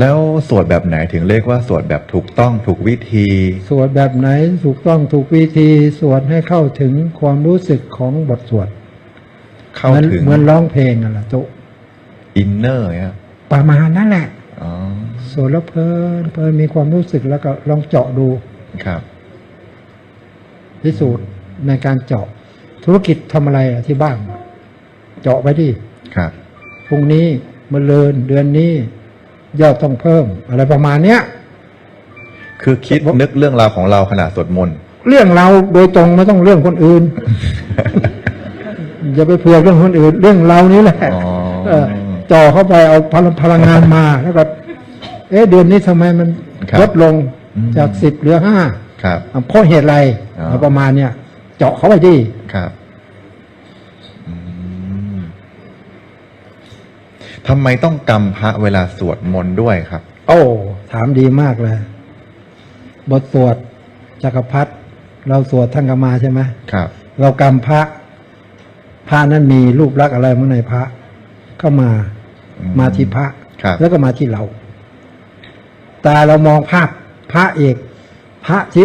แล้วสวดแบบไหนถึงเรียกว่าสวดแบบถูกต้องถูกวิธี สวดแบบไหนถูกต้องถูกวิธี สวดให้เข้าถึงความรู้สึกของบทสวดเข้าเหมือนถึงเหมือนร้องเพลงนั่นแหละตุอินเนอร์เนี่ยประมาณนั่นแหละอ๋อสวดแล้วเพลินเพลินมีความรู้สึกแล้วก็ลองเจาะดูครับพิสูจน์ในการเจาะธุรกิจทำอะไรอะที่บ้าน เจาะไปดิครับพรุ่งนี้มะเรืนเดือนนี้ ยอดต้องเพิ่ม อะไรประมาณเนี้ย คือคิดนึกเรื่องราวของเราขณะสวดมนต์เรื่องเราโดยตรงไม่ต้องเรื่องคนอื่น อย่าไปเผื่อเรื่องคนอื่น เรื่องเรานี่แหละอ๋อเออจ่อเข้าไปเอาพลังพลังงานมาแล้วก็ เอ๊ะเดือนนี้ทำไมมันครับลดลงอืม จากสิบเหลือห้าครับ เพราะเหตุอะไรอ๋อ เอาประมาณเนี้ยเจาะเข้าไปดิครับอืม ทำไมต้องกำพระเวลาสวดมนต์ด้วยครับ โอ้ ถามดีมากเลย บทสวดจักรพรรดิเราสวดท่านกมาใช่ไหมครับ เรากำพระ พระนั้นมีรูปลักษณ์อะไรมั้งในพระ ก็มาอืมมาที่พระ ครับ แล้วก็มาที่เรา ตาเรามองภาพพระเอกพระที่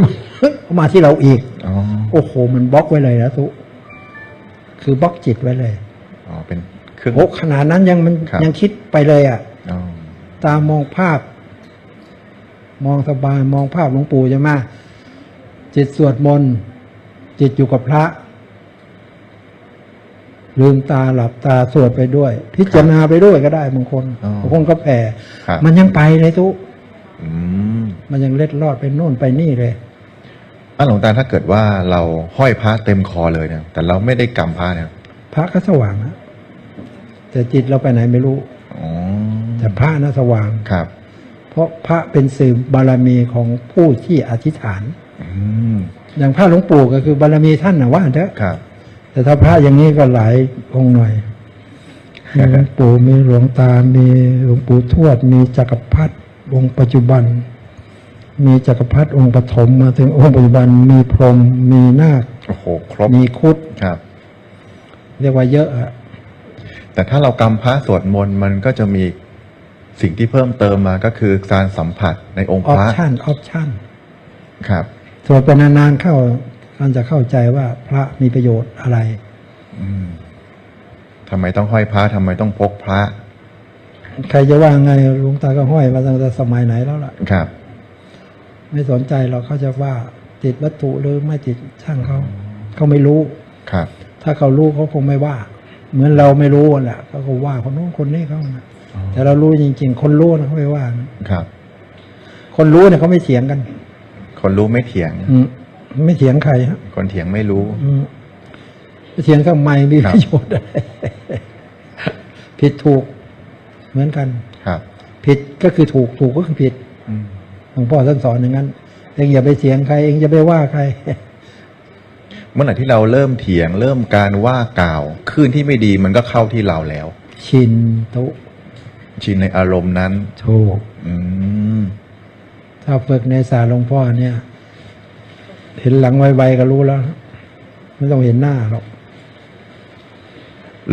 มาที่เราอีก อ๋อโอ้โห มันบล็อกไว้เลยนะทุกคือบล็อกจิตไว้เลย อ๋อเป็นเครื่องโอ้ขนาดนั้นยังมันครับ ยังคิดไปเลยอะ อ๋อตามองภาพ มองสบายมองภาพหลวงปู่ใช่ไหมจิตสวดมนต์จิตอยู่กับพระ ลืมตาหลับตาสวดไปด้วย พิจารณาไปด้วยก็ได้บางคนอ๋อบางคนก็แผ่ ครับมันยังไปเลยทุกอืมมันยังเล็ดลอดไปโน่นไปนี่เลย อะหลวงตาถ้าเกิดว่าเราห้อยพระเต็มคอเลยเนี่ยแต่เราไม่ได้กำพระเนี่ยพระก็สว่างนะ แต่จิตเราไปไหนไม่รู้อ๋อแต่พระนะสว่างครับ เพราะพระเป็นสื่อบารมีของผู้ที่อธิษฐานอืมอย่างพระหลวงปู่ก็คือบารมีท่านนะว่าเถอะครับ แต่ถ้าพระอย่างนี้ก็หลายองค์หน่อยมีหลวงปู่มีหลวงตา มีหลวงปู่ทวด มีจักรพรรดิองค์ปัจจุบัน มีจักรพรรดิองค์ปฐมมาถึงองค์ปัจจุบัน มีพรหมมีนาคโอ้โหครบมีครุดครับ เรียกว่าเยอะอะ แต่ถ้าเรากำพระสวดมนต์มันก็จะมีสิ่งที่เพิ่มเติมมาก็คือการสัมผัสในองค์อพอประชั่นออปชั่นครับ สวดไปนานๆเข้าท่านจะเข้าใจว่าพระมีประโยชน์อะไร อืมทำไมต้องห้อยพระทำไมต้องพกพระใครจะว่าไงหลวงตาก็ห้อยมาตั้งแต่สมัยไหนแล้วล่ะ ครับ ไม่สนใจเราเขาจะว่าติดวัตถุหรือไม่ติดช่างเขาเขาไม่รู้ ครับ ถ้าเขารู้เขาคงไม่ว่า เหมือนเราไม่รู้แหละเขาก็ว่าคนนู้นคนนี้เขานะอ๋อแต่เรารู้จริง ๆ คนรู้นะเขาไม่ว่านะครับ คนรู้เนี่ยเขาไม่เถียงกัน คนรู้ไม่เถียง อืมไม่เถียงใครฮะคนเถียงไม่รู้ อืมไปเถียงทำไมมีครัปบระโยชน์อะไรผิดถูกเหมือนกัน ครับ ผิดก็คือถูกถูกก็คือผิดอืมหลวงพ่อท่านสอนอย่างนั้นเองอย่าไปเถียงใคร เองอย่าไปว่าใครเมื่อไหร่ที่เราเริ่มเถียง เริ่มการว่ากล่าวคลื่นที่ไม่ดีมันก็เข้าที่เราแล้ว ชินตุชินในอารมณ์นั้นถูกอืมถ้าฝึกในศาสตร์หลวงพ่อเนี่ย เห็นหลังไวๆก็รู้แล้ว ไม่ต้องเห็นหน้าหรอก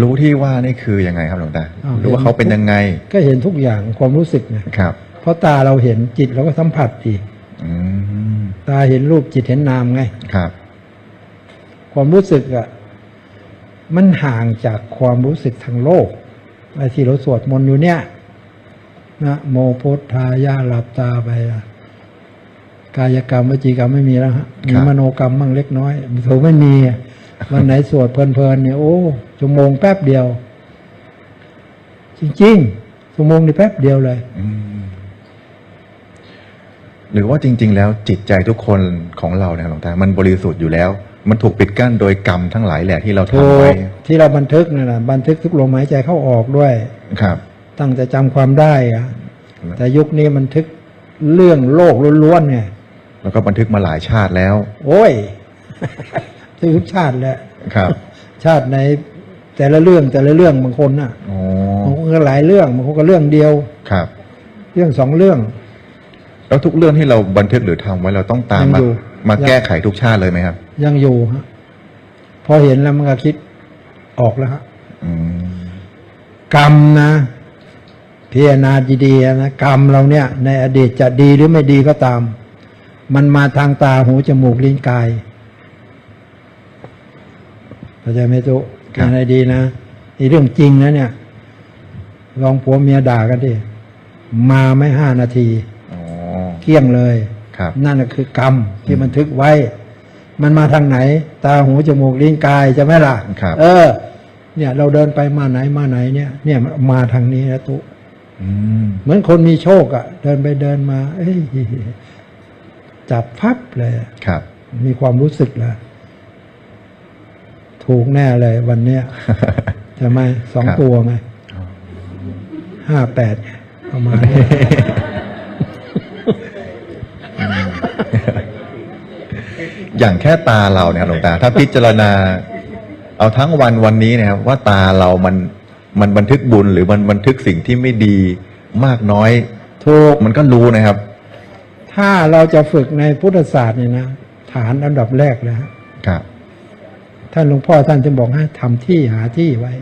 รู้ที่ว่านี่คือยังไงครับหลวงตาอ้าวรู้ว่าเขาเป็นยังไงก็เห็นทุกอย่างความรู้สึกเนี่ยครับ เพราะตาเราเห็นจิตเราก็สัมผัสอีก อืมตาเห็นรูปจิตเห็นนามไง ครับ ความรู้สึกอะมันห่างจากความรู้สึกทางโลกไอ้ที่เราสวดมนต์อยู่เนี่ยนะโมพุทธายาหลับตาไปอะกายกรรมวจีกรรมไม่มีแล้วฮะมีมโนกรรมบ้างเล็กน้อยถือไม่มีอะวันไหนสวดเพลินๆเนี่ยโอ้ชั่วโมงแป๊บเดียว จริงๆชั่วโมงนี่แป๊บเดียวเลยอืมหรือว่าจริง ๆ แล้วจิตใจทุกคนของเราเนี่ยหลวงตา มันบริสุทธิ์อยู่แล้ว มันถูกปิดกั้นโดยกรรมทั้งหลายแหละที่เราถูทำไว้กที่เราบันทึกนั่นแหละบันทึกทุกลมหายใจเข้าออกด้วยครับ ตั้งแต่จำความได้อะแต่ยุคนี้บันทึกเรื่องโลกล้วนๆไงแล้วก็บันทึกมาหลายชาติแล้ว โอ้ยทุกชาติแหละครับ ชาติในแต่ละเรื่องแต่ละเรื่องบางคนน่ะอ๋อบางคนก็หลายเรื่องบางคนก็เรื่องเดียวครับ เรื่องสองเรื่อง แล้วทุกเรื่องที่เราบันทึกหรือทำไว้เราต้องตามยังมาอยู่มายังแก้ไขทุกชาติเลยไหมครับ ยังอยู่ฮะพอเห็นแล้วมันก็คิดออกแล้วฮะอืมกรรมนะผิดพิจารณาดีๆนะกรรมเราเนี่ย ในอดีตจะดีหรือไม่ดีก็ตาม มันมาทางตาหูจมูกลิ้นกายเข้าใจไหมตุอะไรดีนะนี่เรื่องจริงนะเนี่ย ลองผัวเมียด่ากันดิมาไม่ห้านาทีอ๋อเกลี้ยงเลยครับนั่นน่ะคือ กรรมที่บันทึกไว้ มันมาทางไหน ตาหูจมูกลิ้นกายใช่ไหมล่ะครับ เออ เนี่ย เราเดินไปมาไหนมาไหนเนี่ย เนี่ยมันมาทางนี้นะตุอืมเหมือนคนมีโชคอะ่ะ เดินไปเดินมา เอ้ยจับพับเลยอะครับ มีความรู้สึกแล้วถูกแน่เลยวันเนี้ยใช่ไหมสองครับ ตัวไหมห้าแปดไงประมาณนี้ อย่างแค่ตาเราเนี่ยครับหลวงตา ถ้าพิจารณา เอาทั้งวันวันนี้เนะครับว่าตาเรามันมันบันทึกบุญหรือมันบันทึกสิ่งที่ไม่ดีมากน้อยถูกมันก็รู้นะครับ ถ้าเราจะฝึกในพุทธศาสตร์เนี่ยนะฐานอันดับแรกเลยฮะครับท่านหลวงพ่อท่านจะบอกให้ทำที่หาที่ไว้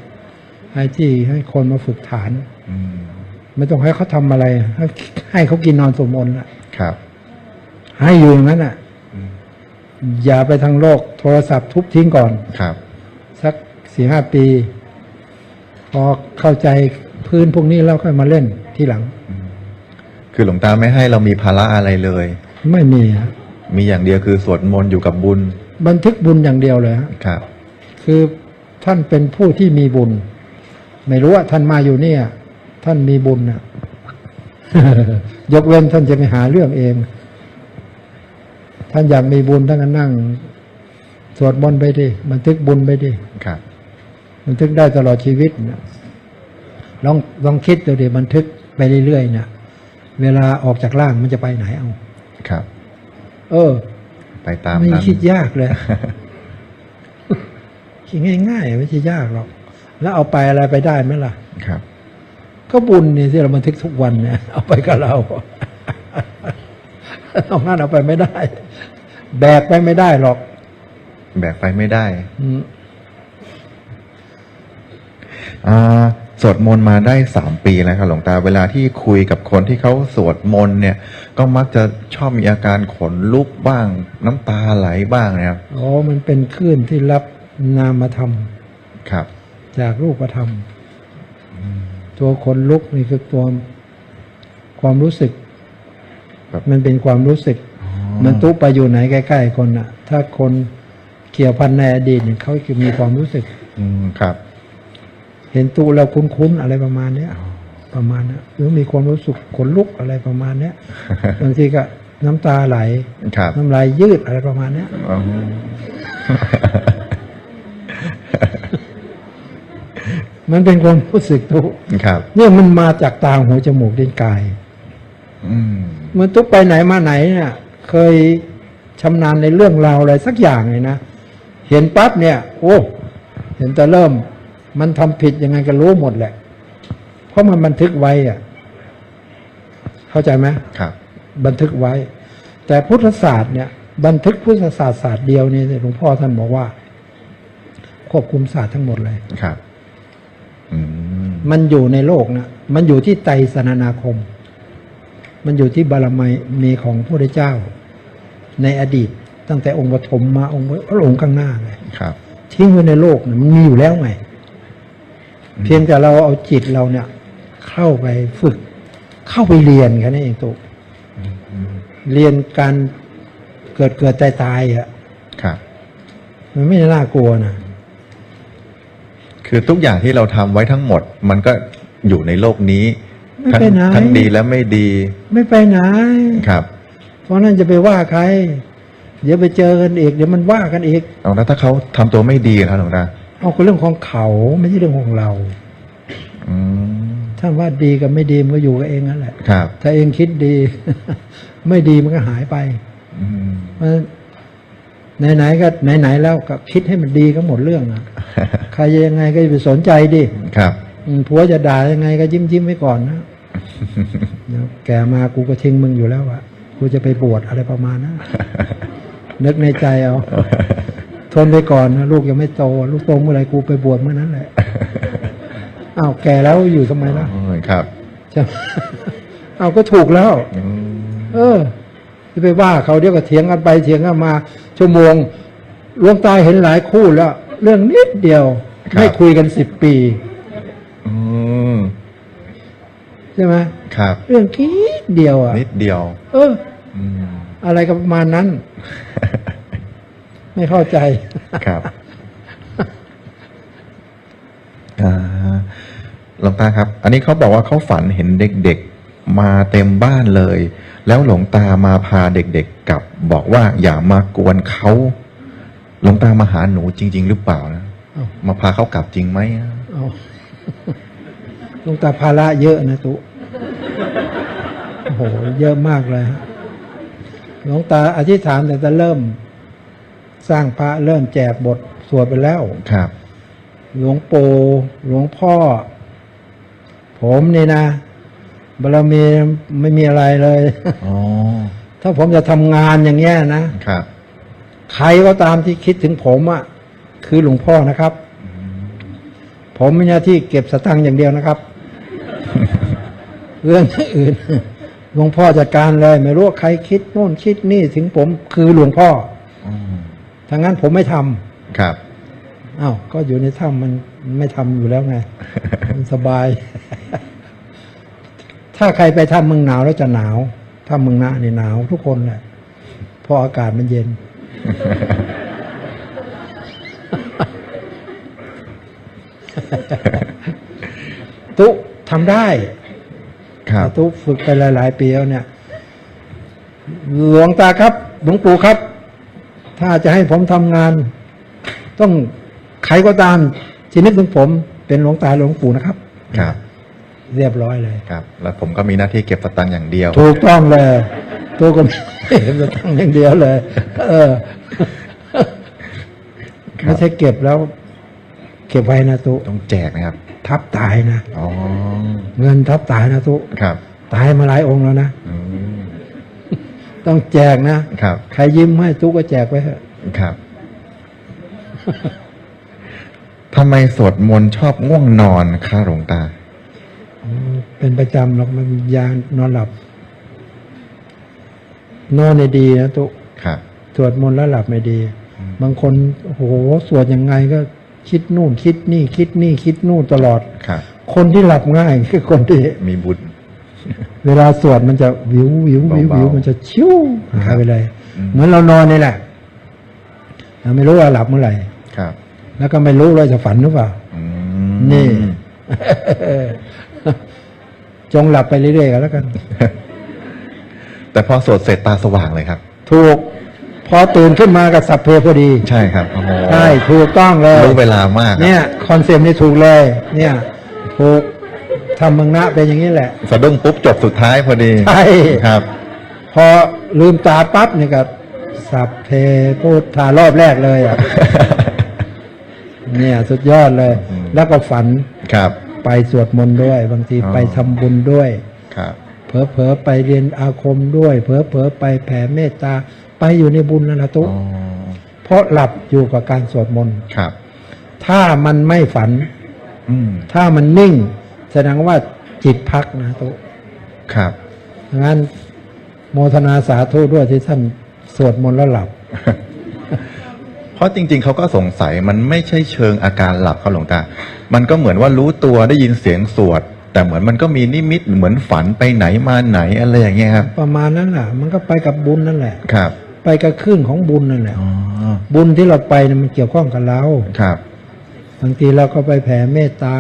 ให้ที่ให้คนมาฝึกฐานอืมไม่ต้องให้เขาทำอะไรให้ให้เขากินนอนสวดมนต์น่ะครับ ให้อยู่อย่างนั้นอะอืม อย่าไปทางโลก โทรศัพท์ทุบทิ้งก่อน ครับ สักสี่ห้าปี พอเข้าใจพื้นพวกนี้แล้วค่อยมาเล่นที่หลัง คือหลวงตาไม่ให้เรามีภาระอะไรเลย ไม่มีฮะมีอย่างเดียวคือสวดมนต์อยู่กับบุญ บันทึกบุญอย่างเดียวเลยฮะครับ คือท่านเป็นผู้ที่มีบุญ ไม่รู้ว่าท่านมาอยู่เนี่ย ท่านมีบุญนะ ยกเว้นท่านจะไปหาเรื่องเอง ท่านอยากมีบุญท่านก็นั่ง สวดมนต์ไปดิบันทึกบุญไปดิครับบันทึกได้ตลอดชีวิตนะลองลองคิดดูดิบันทึกไปเรื่อยๆเนี่ยเวลาออกจากร่างมันจะไปไหนเอา ครับ เออ ไปตามไม่นั้นคิดยากเลย คิดง่ายๆไม่ใช่ยากหรอก แล้วเอาไปอะไรไปได้ไหมล่ะ ครับ ก็บุญนี่ที่เราบันทึกทุกวันเนี่ยเอาไปกับเรา ตรงนั้นเอาไปไม่ได้ แบกไปไม่ได้หรอก แบกไปไม่ได้อืมอ่าสวดมนต์มาได้สามปีแล้วครับหลวงตา เวลาที่คุยกับคนที่เขาสวดมนต์เนี่ย ก็มักจะชอบมีอาการขนลุกบ้าง น้ำตาไหลบ้างนะครับอ๋อมันเป็นคลื่นที่รับนามธรรม ครับ จากรูปธรรม ตัวคนลุกนี่คือตัวความรู้สึกแบบ มันเป็นความรู้สึก มันตุ๊ไปอยู่ไหนใกล้ ๆ คนน่ะ ถ้าคนเกี่ยวพันในอดีตเนี่ยเขาจะมีความรู้สึก อืมครับ เห็นตู้เราคุ้นๆอะไรประมาณเนี้ยประมาณนี้หรือมีความรู้สึกขนลุกอะไรประมาณเนี้ยบางทีก็น้ำตาไหลครับน้ำลายยืดอะไรประมาณเนี้ยอ๋อมันเป็นความรู้สึกตู้ครับ เนี่ยมันมาจากตาหูจมูกลิ้นกาย อืม มันตุ๊ไปไหนมาไหนเนี่ยเคยชำนาญในเรื่องราวอะไรสักอย่างเลยนะเห็นปั๊บเนี่ย โอ้เห็นแต่เริ่ม มันทำผิดยังไงก็รู้หมดแหละ เพราะมันบันทึกไว้อะเข้าใจไหมครับ บันทึกไว้ แต่พุทธศาสตร์เนี่ย บันทึกพุทธศาสตร์ศาสตร์เดียวนี่หลวงพ่อท่านบอกว่า ควบคุมศาสตร์ทั้งหมดเลยครับอืมมันอยู่ในโลกนะมันอยู่ที่ไตรสนานาคม มันอยู่ที่บารมีมีของพระพุทธเจ้า ในอดีตตั้งแต่องค์ปฐมมาองค์พระองค์ข้างหน้าเลยครับทิ้งไว้ในโลกเนี่ยมันมีอยู่แล้วไง เพียงแต่เราเอาจิตเราเนี่ย เข้าไปฝึก เข้าไปเรียนแค่นั้นเองตุเรียนการเกิดเกิดตายตายๆอะครับมันไม่น่ากลัวนะคือทุกอย่างที่เราทำไว้ทั้งหมด มันก็อยู่ในโลกนี้ ไม่ทั้งไปไหนทั้งดีและไม่ดี ไม่ไปไหนครับ เพราะนั้นจะไปว่าใคร เดี๋ยวไปเจอกันอีกเดี๋ยวมันว่ากันอีกเอาแล้วถ้าเขาทำตัวไม่ดีนะครับหลวงตาเอาคือเรื่องของเขาไม่ใช่เรื่องของเราอืมท่านว่าดีกับไม่ดีมันก็อยู่กับเองนั่นแหละครับ ถ้าเองคิดดี ไม่ดีมันก็หายไปอืมเพราะฉะนั้นไหนๆก็ไหนๆแล้วก็คิดให้มันดีก็หมดเรื่องนะใครจะยังไงก็อย่าไปสนใจดิครับอืมผัวจะด่ายังไงก็ยิ้มยิ้มๆไว้ก่อนนะเดี๋ยว แกมากูก็ทิ้งมึงอยู่แล้วอะกูจะไปบวชอะไรประมาณนั้นนึกในใจเอาทนไปก่อนนะลูกยังไม่โต ลูกโตเมื่อไหรกูไปบวชเมื่อนั้นแหละอ้าวแก่แล้วอยู่ทำไมล่ะโอ้ยครับใช่ไหมเอาก็ถูกแล้วอืมเออจะไปว่าเขาเดี๋ยวก็เถียงกันไปเถียงกันมา ชั่วโมงหลวงตาเห็นหลายคู่แล้ว เรื่องนิดเดียว ไม่คุยกันสิบปี อืม ใช่ไหมครับ เรื่องคิดเดียวอะ นิดเดียว เออ อืมอะไรก็ประมาณนั้น ไม่เข้าใจ ครับอ่าหลวงตาครับ อันนี้เขาบอกว่าเขาฝันเห็นเด็กๆมาเต็มบ้านเลย แล้วหลวงตามาพาเด็กๆกลับ บอกว่าอย่ามากวนเขาหลวงตามาหาหนูจริง ๆ หรือเปล่านะเอ้ามาพาเขากลับจริงไหม เอาห ลวงตาภาระเยอะนะตุโอ้โห เยอะมากเลยฮะหลวงตาอธิษฐานแต่จะเริ่ม สร้างพระเริ่มแจกบทสวดไปแล้ว ครับ หลวงปู่หลวงพ่อ ผมนี่นะบารมีไม่มีอะไรเลยอ๋อถ้าผมจะทำงานอย่างเงี้ยนะครับ ใครก็ตามที่คิดถึงผมอะ่ะ คือหลวงพ่อนะครับ ผมมีหน้าที่เก็บสตังค์อย่างเดียวนะครับ เรื่องอื่นหลวงพ่อจัดการเลย ไม่รู้ว่าใครคิดโน่นคิดนี่ถึงผมคือหลวงพ่ออืมถ้างั้นผมไม่ทำครับอ้าวก็อยู่ในถ้ำมันไม่ทำอยู่แล้วไงมันสบาย ถ้าใครไปถ้ำเมืองหนาวแล้วจะหนาวถ้าเมืองหน้านี่หนาวทุกคนแหละเพราะอากาศมันเย็น ตุทำได้ ครับตุฝึกไปหลาย ๆ ปีแล้วเนี่ย หลวงตาครับ หลวงปู่ครับ ถ้าจะให้ผมทำงาน ต้องใครก็ตามที่นึกถึงผม เป็นหลวงตาหลวงปู่นะครับ ครับ เรียบร้อยเลยครับ แล้วผมก็มีหน้าที่เก็บสตังค์อย่างเดียว ถูกต้องเลยตัวก็ไม่เห็นจะตั้งอย่างเดียวเลย เออครับไม่ใช่เก็บแล้ว เก็บไว้นะตุต้องแจกนะครับ ทับตายนะอ๋อเงินทับตายนะตุครับตายมาหลายองค์แล้วนะอืมต้องแจกนะครับใครยิ้มให้ตุก็แจกไว้เถอะครับทำไมสวดมนต์ชอบง่วงนอนคะหลวงตาอืมเป็นประจำหรอกมันยานนอนหลับ นอนในดีนะตุครับสวดมนต์แล้วหลับไม่ดี บางคนโอ้โหสวดยังไงก็ คิดนู่นคิดนี่คิดนี่คิดนู่นตลอดครับ คนที่หลับง่ายคือคนที่มีบุญ เวลาสวดมันจะวิววิววิวเบาๆวิวมันจะชิวหายไปเลยอืมเหมือนเรานอนนี่แหละเราไม่รู้ว่าหลับเมื่อไหร่ครับ แล้วก็ไม่รู้ว่าจะฝันหรือเปล่าอืมนี่จงหลับไปเรื่อยๆกันแล้วกัน แต่พอสวดเสร็จตาสว่างเลยครับ ถูก พอตื่นขึ้นมากับสับเพพอดี ใช่ครับโอ้โหใช่ถูกต้องเลยรู้เวลามากครับเนี่ยคอนเซปต์นี่ถูกเลย เนี่ยถูกทำเมืองนะเป็นอย่างนี้แหละ สะดุ้งปุ๊บจบสุดท้ายพอดีใช่ ครับ พอลืมตาปั๊บนี่ก็สับเพพูดทารอบแรกเลยอะ เนี่ยสุดยอดเลย อืม แล้วก็ฝันครับ ไปสวดมนต์ด้วย บางทีอ๋อ ไปทำบุญด้วย ครับ เผลอๆไปเรียนอาคมด้วย เผลอๆไปแผ่เมตตาไปอยู่ในบุญนั่นนะตุอ๋อเพราะหลับอยู่กับการสวดมนต์ครับ ถ้ามันไม่ฝัน อืมถ้ามันนิ่ง แสดงว่าจิตพักนะตุครับงั้นโมทนาสาธุด้วยที่ท่านสวดมนต์แล้วหลับ เพราะจริง ๆ เขาก็สงสัยมันไม่ใช่เชิงอาการหลับครับหลวงตา มันก็เหมือนว่ารู้ตัวได้ยินเสียงสวด แต่เหมือนมันก็มีนิมิตเหมือนฝันไปไหนมาไหนอะไรอย่างเงี้ยครับ ประมาณนั้นแหละมันก็ไปกับบุญนั่นแหละ ครับ ไปกับคลื่นของบุญนั่นแหละอ๋อบุญที่เราไปเนี่ยมันเกี่ยวข้องกับเราครับบางทีเราก็ไปแผ่เมตตา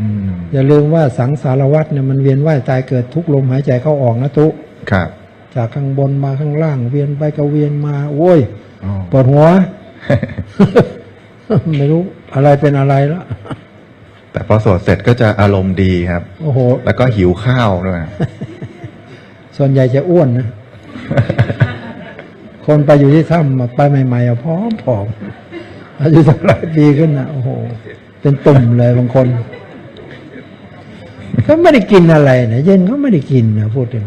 อืมอย่าลืมว่าสังสารวัฏเนี่ยมันเวียนว่ายตายเกิดทุกลมหายใจเข้าออกนะตุครับ จากข้างบนมาข้างล่าง เวียนไปก็เวียนมาโว้ยอ๋อปวดหัว ไม่รู้อะไรเป็นอะไรแล้วแต่พอสวดเสร็จก็จะอารมณ์ดีครับ โอ้โห แล้วก็หิวข้าวด้วย ส่วนใหญ่จะอ้วนนะ คนไปอยู่ที่ถ้ำมาไปใหม่ๆอะพร้อมผอมอายุสักหลายปีขึ้นนะโอ้โห เป็นตุ่มเลยบางคนก็ไม่ได้กินอะไรนะเย็นก็ไม่ได้กินนะพูดถึง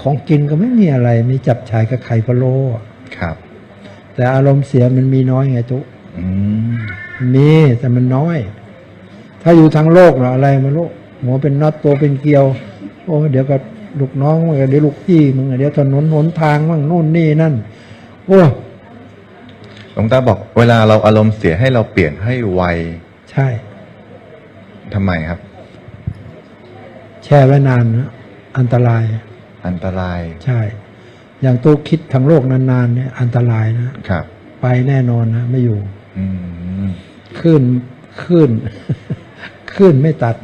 ของกินก็ไม่มีอะไร มีจับฉายกับไข่พะโล้อะครับ แต่อารมณ์เสียมันมีน้อยไงจุอืมมีแต่มันน้อย ถ้าอยู่ทางโลกเหรออะไรไม่รู้หัวเป็นน็อตตัวเป็นเกลียว โอ้เดี๋ยวก็ ลูกน้องมึงเดี๋ยวลูกพี่มึงเดี๋ยวถนนหนทางมั่งนู่นนี่นั่น โอ้หลวงตาบอก เวลาเราอารมณ์เสียให้เราเปลี่ยนให้ไวใช่ทำไมครับ แช่ไว้นานนะอันตราย อันตราย ใช่ อย่างตู้คิดทางโลกนานๆเนี่ย อันตรายนะครับ ไปแน่นอนนะไม่อยู่อืมขึ้นขึ้นขึ้นไม่ตัด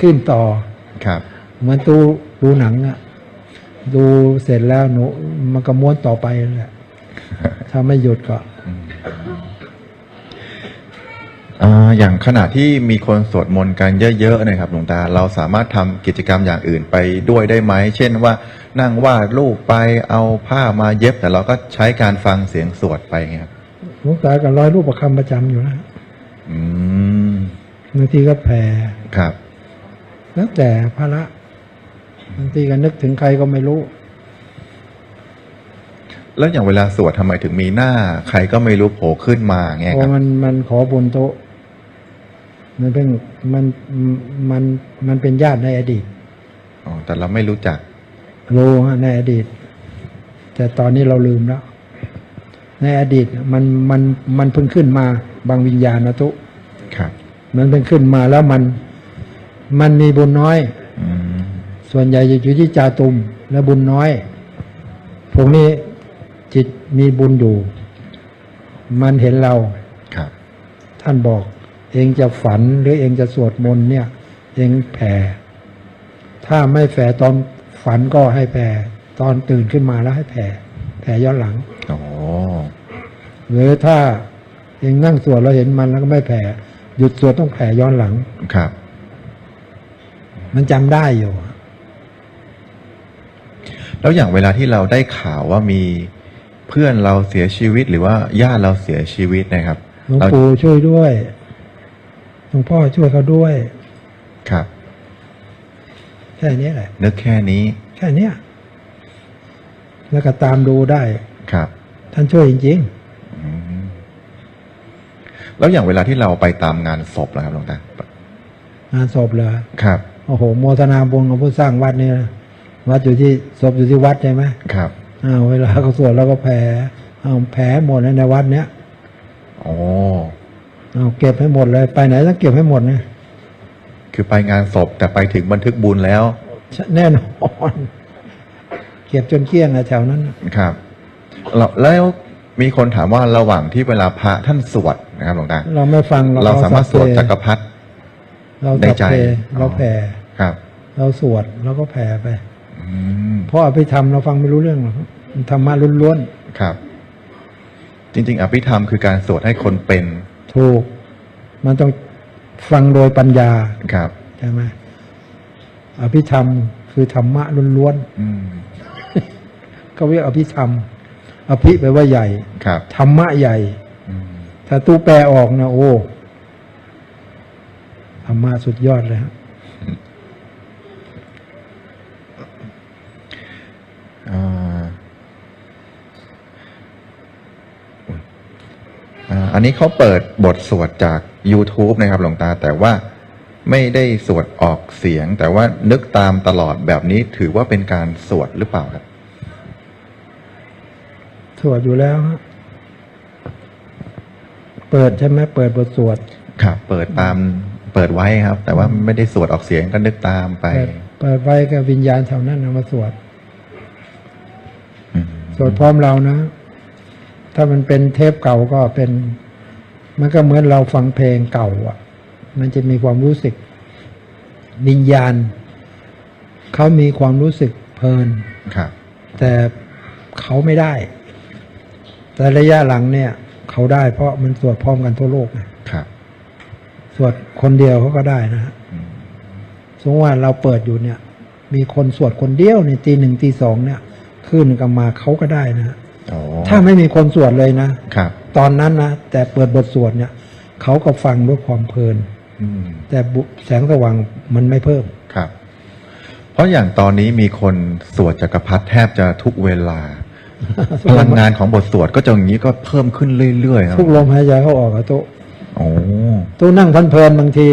ขึ้นต่อครับเหมือนตู้ ดูหนังอะดูเสร็จแล้วหนูมันก็ม้วนต่อไปแหละถ้าไม่หยุดก็อ่าอย่างขณะที่มีคนสวดมนต์กันเยอะๆนะครับหลวงตา เราสามารถทำกิจกรรมอย่างอื่นไปด้วยได้ไหม เช่นว่านั่งวาดรูปไปเอาผ้ามาเย็บ แต่เราก็ใช้การฟังเสียงสวดไปไงครับหลวงตากับร้อยรูปประคำประจำอยู่นะอืมบางทีก็แผ่ครับ แล้วแต่พระ บางทีก็นึกถึงใครก็ไม่รู้ แล้วอย่างเวลาสวดทำไมถึงมีหน้า ใครก็ไม่รู้โผล่ขึ้นมาเงี้ยเพครัราะบมันมันขอบนโต๊ะ มันเป็นมันมันมันเป็นญาติในอดีต อ๋อ แต่เราไม่รู้จัก รู้ฮะในอดีต แต่ตอนนี้เราลืมแล้ว ในอดีตมันมันมันเพิ่งขึ้นมาบางวิญญาณนะตุ ครับ มันเพิ่งขึ้นมาแล้วมัน มันมีบุญน้อยอืม ส่วนใหญ่จะอยู่ที่จาตุมและบุญน้อย พวกนี้จิตมีบุญอยู่ มันเห็นเราครับ ท่านบอก เองจะฝันหรือเองจะสวดมนต์เนี่ย เองแผ่ ถ้าไม่แผ่ตอนฝันก็ให้แผ่ ตอนตื่นขึ้นมาแล้วให้แผ่ แผ่ย้อนหลังอ๋อหรือถ้าเองนั่งสวดเราเห็นมันแล้วก็ไม่แผ่ หยุดสวดต้องแผ่ย้อนหลังครับ มันจำได้อยู่ แล้วอย่างเวลาที่เราได้ข่าวว่ามีเพื่อนเราเสียชีวิตหรือว่าญาติเราเสียชีวิตนะครับหลวงเราปู่ช่วยด้วยหลวงพ่อช่วยเขาด้วย ครับ แค่นี้แหละ นึกแค่นี้แค่เนี้ยแล้วก็ตามดูได้ ครับ ท่านช่วยจริงอืมแล้วอย่างเวลาที่เราไปตามงานศพล่ะครับหลวงตาๆงานศพเลยครับ โอ้โหโมทนาบุญของผู้สร้างวัดนี่นะ วัดอยู่ที่ศพอยู่ที่วัดใช่ไหมครับอ้าวเวลาเขาสวดแล้วก็แผ่เอาแผ่หมดเลยในวัดเนี้ยโอ้เอาเก็บให้หมดเลย ไปไหนต้องเก็บให้หมดนะคือไปงานศพแต่ไปถึงบันทึกบุญแล้ว แน่นอนเก็บจนเกลี้ยงอะแถวนั้นครับแล้วแล้วมีคนถามว่าระหว่างที่เวลาพระท่านสวดนะครับหลวงตาเราไม่ฟังเราสามารถสวดจักรรพรรดิเราในสัพใจเพเราแผ่ครับ เราสวดเราก็แผ่ไปอืม เพราะอภิธรรมเราฟังไม่รู้เรื่องหรอกธรรมะล้วนครับ จริง ๆ อภิธรรมคือการสวดให้คนเป็นๆถูก มันต้องฟังโดยปัญญาครับใช่ไหมอภิธรรมคือธรรมะล้วนอืมๆก็เรียกอภิธรรม อภิแปลว่าใหญ่ครับธรรมะใหญ่อืมถ้าตู้แปลออกนะโอ้ธรรมะสุดยอดเลยฮะ อ่าอันนี้เขาเปิดบทสวดจาก YouTube นะครับหลวงตา แต่ว่าไม่ได้สวดออกเสียง แต่ว่านึกตามตลอดแบบนี้ถือว่าเป็นการสวดหรือเปล่าครับ สวดอยู่แล้วฮะเปิดใช่ไหมเปิดบทสวดครับเปิดตามเปิดไว้ครับ แต่ว่าไม่ได้สวดออกเสียงก็นึกตามไป เปิดเปิดไว้กับวิญญาณแถวนั้นเอามาสวดอืมสวดพร้อมเรานะ ถ้ามันเป็นเทปเก่าก็เป็น มันก็เหมือนเราฟังเพลงเก่าอะ มันจะมีความรู้สึก วิญญาณ เขามีความรู้สึกเพลินครับ แต่เขาไม่ได้ แต่ระยะหลังเนี่ย เขาได้เพราะมันสวดพร้อมกันทั่วโลกไงครับสวดคนเดียวเขาก็ได้นะฮะอืมสมมติว่าเราเปิดอยู่เนี่ย มีคนสวดคนเดียวในตีหนึ่งตีสองเนี่ยขึ้นกันมาเขาก็ได้นะฮะอ๋อถ้าไม่มีคนสวดเลยนะครับ ตอนนั้นนะแต่เปิดบทสวดเนี่ยเขาก็ฟังด้วยความเพลินอืมแต่บุแสงสว่างมันไม่เพิ่มครับ เพราะอย่างตอนนี้มีคนสวดจักรพรรดิแทบจะทุกเวลาพลังงานของบทสวดก็จะอย่างนี้ก็เพิ่มขึ้นเรื่อยๆครับทุกลมหายใจเข้าออกอะโตะโอ้ตู้นั่งเพลินๆบางที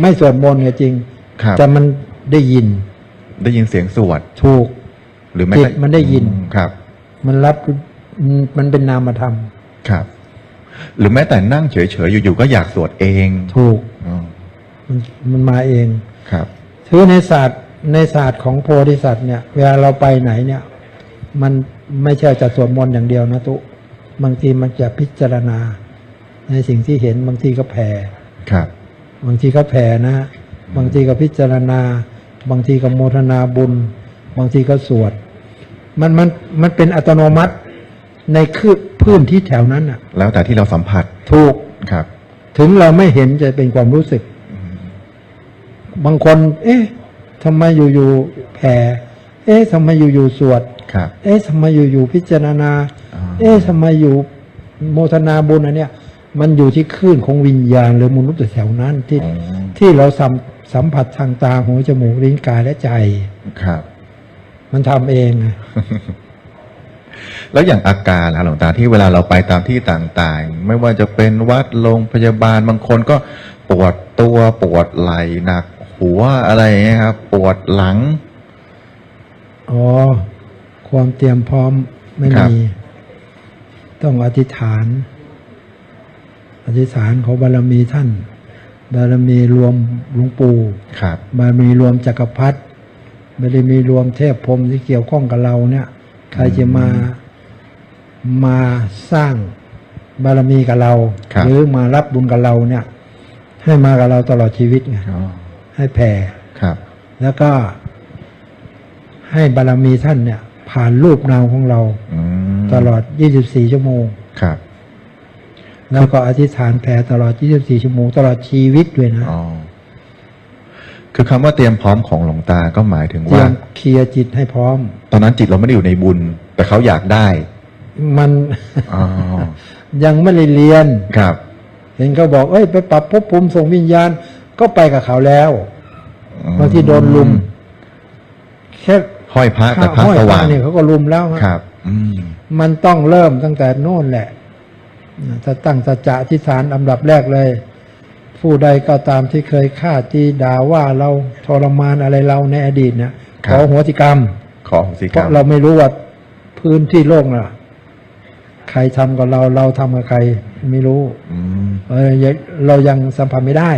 ไม่สวดมนต์ก็จริงครับแต่มันได้ยิน ได้ยินเสียงสวดถูก หรือไม่จิตมันได้ยินอืมครับ มันรับมันเป็นนามธรรมครับ หรือแม้แต่นั่งเฉยๆอยู่ๆก็อยากสวดเองถูกอ๋อมันมันมาเองครับ ถือในศาสตร์ในศาสตร์ของโพธิสัตว์เนี่ย เวลาเราไปไหนเนี่ย มันไม่ใช่จะสวดมนต์อย่างเดียวนะตุบางทีมันจะพิจารณา ในสิ่งที่เห็นบางทีก็แผ่ ครับ บางทีก็แผ่นะ บางทีก็พิจารณา บางทีก็โมทนาบุญ บางทีก็สวด มันมันมันเป็นอัตโนมัติ ในคือพื้นที่แถวนั้นอะ แล้วแต่ที่เราสัมผัสถูกครับ ถึงเราไม่เห็นจะเป็นความรู้สึก บางคน เอ๊ะทำไมอยู่ๆแผ่ เอ๊ะทำไมอยู่ๆสวดครับ เอ๊ะทำไมอยู่ๆพิจารณาอ่าเอ๊ะทำไมอยู่โมทนาบุญอันเนี้ยมันอยู่ที่คลื่นของวิญญาณหรือมนุษย์แถวนั้นที่อ๋อที่เราสัมสัมผัสทางตาหูจมูกลิ้นกายและใจครับ มันทำเองไง แล้วอย่างอาการล่ะหลวงตาที่เวลาเราไปตามที่ต่างๆ ไม่ว่าจะเป็นวัดโรงพยาบาลบางคนก็ปวดตัวปวดไหล่หนัก หัวอะไรอย่างเงี้ยครับปวดหลังอ๋อความเตรียมพร้อมไม่ครับมี ต้องอธิษฐาน อธิษฐานขอบารมีท่านบารมีรวมหลวงปู่ครับบารมีรวมจักรพรรดิบารมีรวมเทพพรหมที่เกี่ยวข้องกับเราเนี่ย ใครจะมามาสร้างบารมีกับเราครับหรือมารับบุญกับเราเนี่ย ให้มากับเราตลอดชีวิตไงอ๋อให้แผ่ครับแล้วก็ให้บารมีท่านเนี่ย ผ่านรูปนามของเราอืมตลอด 24 ชั่วโมงครับแล้วก็อธิษฐานแผ่ตลอด 24 ชั่วโมง ตลอดชีวิตด้วยนะ อ๋อ คือคำว่าเตรียมพร้อมของหลวงตาก็หมายถึงเตรีว่ายมเคลียร์จิตให้พร้อม ตอนนั้นจิตเราไม่ได้อยู่ในบุญ แต่เขาอยากได้มัน อ๋อ ยังไม่ได้เรียน ครับ เห็นเขาบอกเอ้ยไปปรับภพภูมิส่งวิญญาณ ก็ไปกับเขาแล้วอืม บางทีโดนลุม แค่ห้อยพระแต่พระห้อยสพระว่างเนี่ยเขาก็ลุมแล้วฮะครับ อืม มันต้องเริ่มตั้งแต่โน่นแหละถ้าตั้งสัจจะอธิษฐานอันดับแรกเลย ผู้ใดก็ตามที่เคยฆ่าตีด่าว่าเราทรมานอะไรเราในอดีตเนี่ยครัขบอโหัวติกรรมขอของสิเพกรรราะมเราไม่รู้ว่าพื้นที่โลกน่ะ ใครทำกับเราเราทำกับใครไม่รู้อืมเออยังเรายังสัมผัสไม่ได้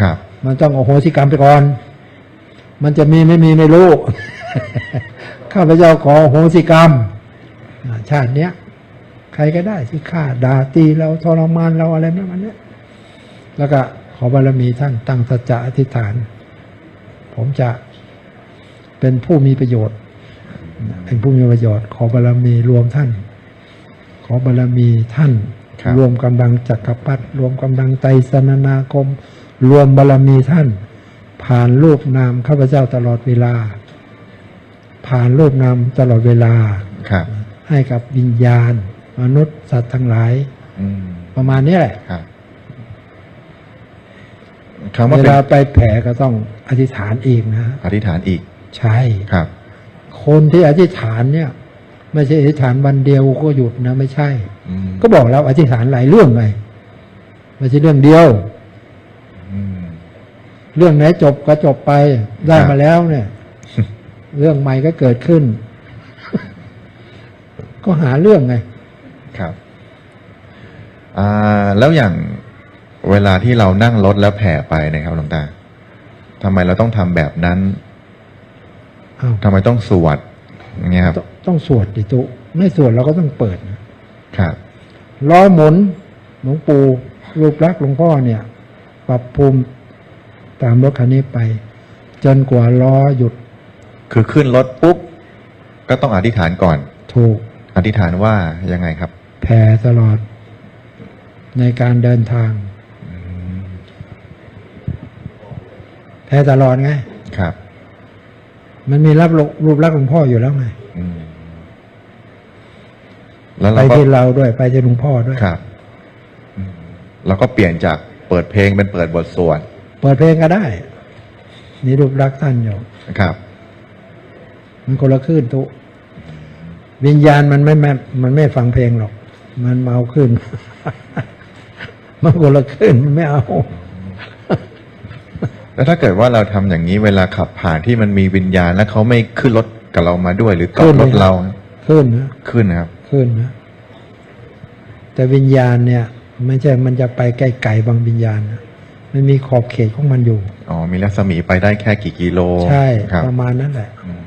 ครับ มันต้องโอโหสิกรรมไปก่อน มันจะมีไม่มีไม่รู้ข้าพเจ้าขอโอโหสิกรรมอ่าชาติเนี้ยใครก็ได้ที่ฆ่าด่าตีเราทรมานเราอะไรประมาณเนี้ยแล้วก็ ขอบารมีท่านตั้งสัจจะอธิษฐาน ผมจะเป็นผู้มีประโยชน์ เป็นผู้มีประโยชน์ ขอบารมีรวมท่าน ขอบารมีท่านครับรวมกำลังจักรพรรดิรวมกำลังไตรสนนาคม รวมบารมีท่าน ผ่านรูปนามข้าพเจ้าตลอดเวลา ผ่านรูปนามตลอดเวลาครับ ให้กับวิญญาณ มนุษย์สัตว์ทั้งหลายอืมประมาณนี้แหละ ครับคำว่าเวเป็นลาไปแผ่ก็ต้องอธิษฐานเองนะ อธิษฐานอีกใช่ ครับ คนที่อธิษฐานเนี่ย ไม่ใช่อธิษฐานวันเดียวก็หยุดนะไม่ใช่ อืมก็บอกแล้วอธิษฐานหลายเรื่องไงไม่ใช่เรื่องเดียว อืม เรื่องไหนจบก็จบไปได้ครับ มาแล้วเนี่ย เรื่องใหม่ก็เกิดขึ้น ก็หาเรื่องไง ครับอ่าแล้วอย่าง เวลาที่เรานั่งรถแล้วแผ่ไปนะครับหลวงตาทำไมเราต้องทำแบบนั้นอ้าวทำไมต้องสวดอย่างเงี้ยครับต้องต้องสวดดิตุ ไม่สวดเราก็ต้องเปิดนะครับ ล้อหมุนหลวงปู่รูปลักษณ์หลวงพ่อเนี่ย ปรับภูมิตามรถคันนี้ไป จนกว่าล้อหยุดคือขึ้นรถปุ๊บก็ต้องอธิษฐานก่อน ถูก อธิษฐานว่ายังไงครับ แผ่ตลอด ในการเดินทาง แผ่ตลอดไง ครับ มันมีรับรูปลักษณ์หลวงพ่ออยู่แล้วไงอืมแล้วไปเราก็ที่เราด้วยไปที่หลวงพ่อด้วย ครับอืมเราก็เปลี่ยนจากเปิดเพลงเป็นเปิดบทสวดเปิดเพลงก็ได้ นี่รูปลักษณ์ท่านอยู่ครับ มันคนละคลื่นตุ วิญญาณมันไม่แม่มันไม่ฟังเพลงหรอก มันเมาขึ้น มันคนละคลื่นมันไม่เอา แล้วถ้าเกิดว่าเราทำอย่างนี้เวลาขับผ่านที่มันมีวิญญาณแล้วเขาไม่ขึ้นรถกับเรามาด้วย หรือเกาะรถเรา ขึ้นนะขึ้นนะครับ ขึ้นนะแต่วิญญาณเนี่ยไม่ใช่มันจะไปไกลๆบางวิญญาณนะมันมีขอบเขตของมันอยู่ อ๋อ มีรัศมีไปได้แค่กี่กิโล ใช่ครับประมาณนั้นแหละอืม